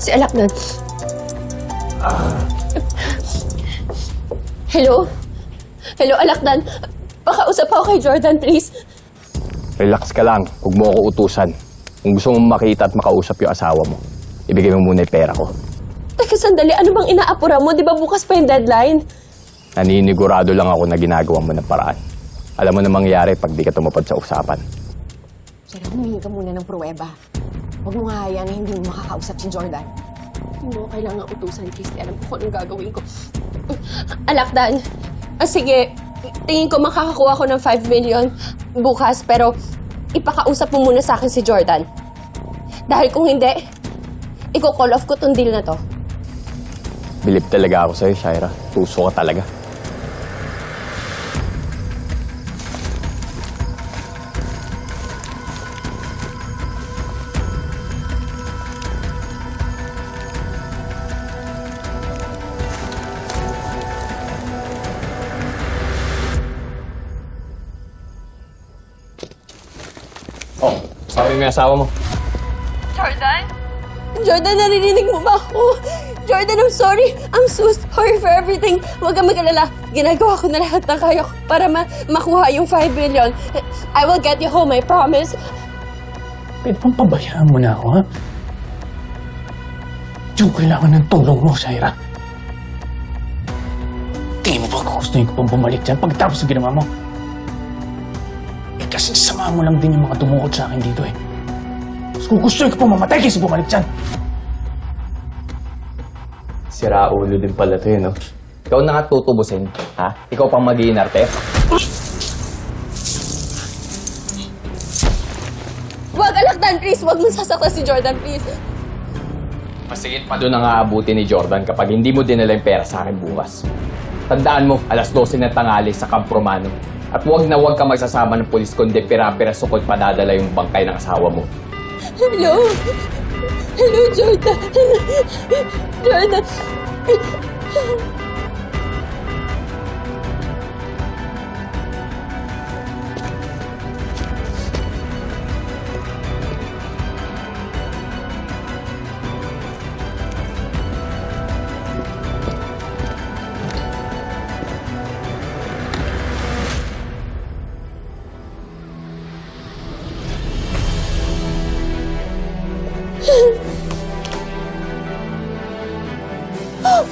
Si Alakdan. Hello? Hello, Alakdan. Pakausap ako kay Jordan, please. Relax ka lang. Huwag mo ako utusan. Kung gusto mong makita at makausap yung asawa mo, ibigay mo muna yung pera ko. Teka, sandali. Ano bang inaapura mo? Di ba bukas pa yung deadline? Naninigurado lang ako na ginagawa mo ng paraan. Alam mo na mangyayari pag di ka tumupad sa usapan. Sir, humingi ka muna ng pruweba. Huwag mo nga hayaan na hindi mo makakausap si Jordan. Hindi mo kailangan utusan, Christy. Alam ko kung anong gagawin ko. Alakdan. Ah, sige. Tingin ko makakakuha ko ng 5 million bukas, pero ipakausap mo muna sa akin si Jordan. Dahil kung hindi, iko-call off ko tong deal na to. Bilip talaga ako sa'yo, Shaira. Puso ka talaga. Sabi mo yung asawa mo. Jordan? Jordan, naririnig mo ba ako? Jordan, I'm sorry. I'm so sorry for everything. Huwag kang mag-alala. Ginagawa ko na lahat ng kaya ko para ma- makuha yung 5 million. I will get you home, I promise. Pwede bang pabayaan mo na ako, ha? Hindi ko kailangan ng tulong mo, Shaira. Tingin mo ba gusto ko pang bumalik dyan pagkatapos ng ginawa mo? Eh kasi sama mo lang din yung mga tumukod sa akin dito eh. Mas kung gusto ko pang mamatay kaysa bumalik dyan. Sira ulo din pala to yun, no? Ikaw na nga tutubusin, ha? Ikaw pang mag-iinarte? Huwag, Alakdan, please. Huwag mo sasaktan si Jordan, please. Masigit pa doon ang aabuti ni Jordan kapag hindi mo dinala yung pera sa akin bukas. Tandaan mo, alas 12 na tangali sa Camp Romano. At huwag na huwag ka magsasama ng polis kundi pira-pira sukot padadala yung bangkay ng asawa mo. Hello? Hello, Jordan. Jordan. Oh! oh,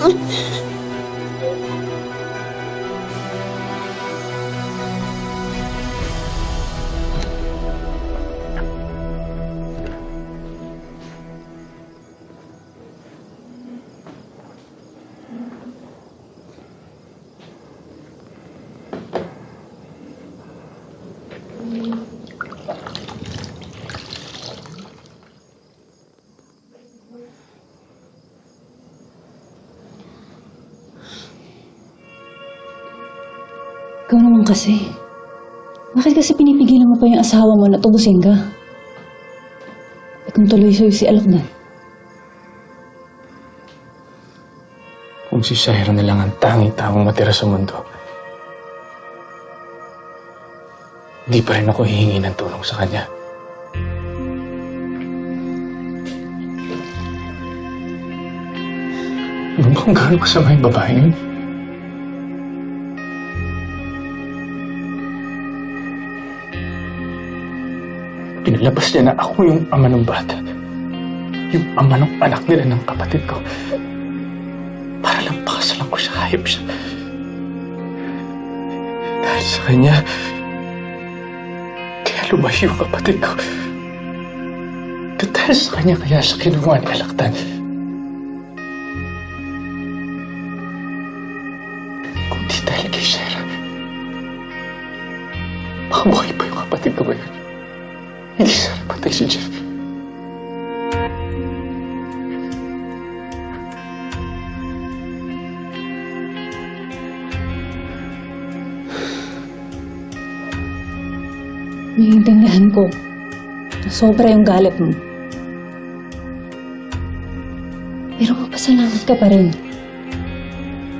oh. Ikaw naman kasi. Bakit kasi pinipigilan mo pa yung asawa mo na tubusin ka? Eh kung tuloy sa'yo si Alakdan. Kung si Shaira na lang ang tanging taong matira sa mundo, hindi pa rin ako hihingi ng tulong sa kanya. Ano ba kung gaano kasama yung babae yun? Pinalabas niya na ako yung ama ng bata. Yung ama ng anak nila ng kapatid ko. Para lang pakasalan ko siya, hayop siya. Dahil sa kanya, kaya lumayo yung kapatid ko. At dahil sa kanya, kaya siya kinuha ni Alaktan. Kung di dahil kay Shera, baka buhay Naiintindihan ko. Sobra yung galit mo. Pero magpasalamat ka pa rin.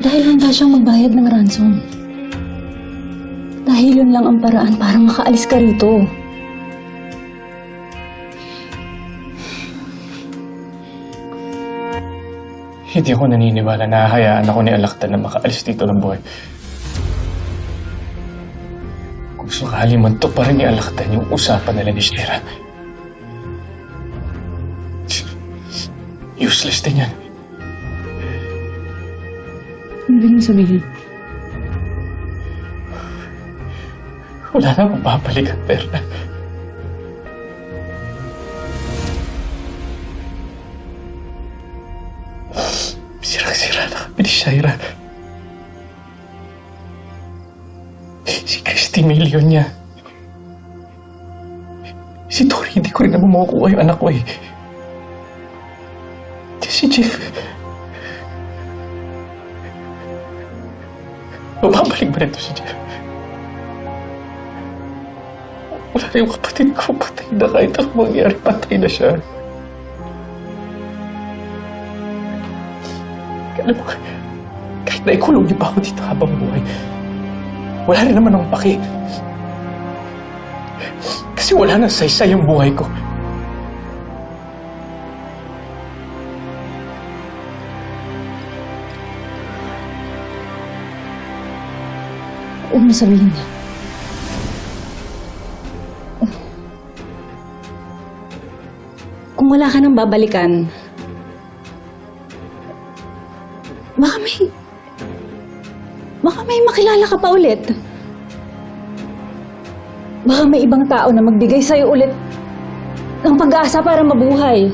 Dahil handa siyang magbayad ng ransom. Dahil yun lang ang paraan para makaalis ka rito. Hindi ako naniniwala na hahayaan ako ni Alaktan na makaalis dito ng buhay. Sakali man to pa rin ialaktan yung usapan nila ni Shira. Useless din yan. Ano din yung sabihin? Wala na mapapalik ang pera. Sirang-sira na kami ni Shira. Sirang-sira na kami ni Shira. 60 million niya. Si Tori, hindi ko rin naman makukuha yung anak ko eh. Si Jeff... Mababalik ba nito si Jeff? Wala na yung kapatid ko, patay na kahit ano mangyari, patay na siya. Alam mo, kahit naikulong niyo pa ako dito habang buhay, wala rin naman akong paki. Kasi wala nang saysay yung buhay ko. Huwag mo sabihin niya. Kung wala ka nang babalikan, baka may... May makilala ka pa ulit. Baka may ibang tao na magbigay sa'yo ulit ng pag-asa para mabuhay.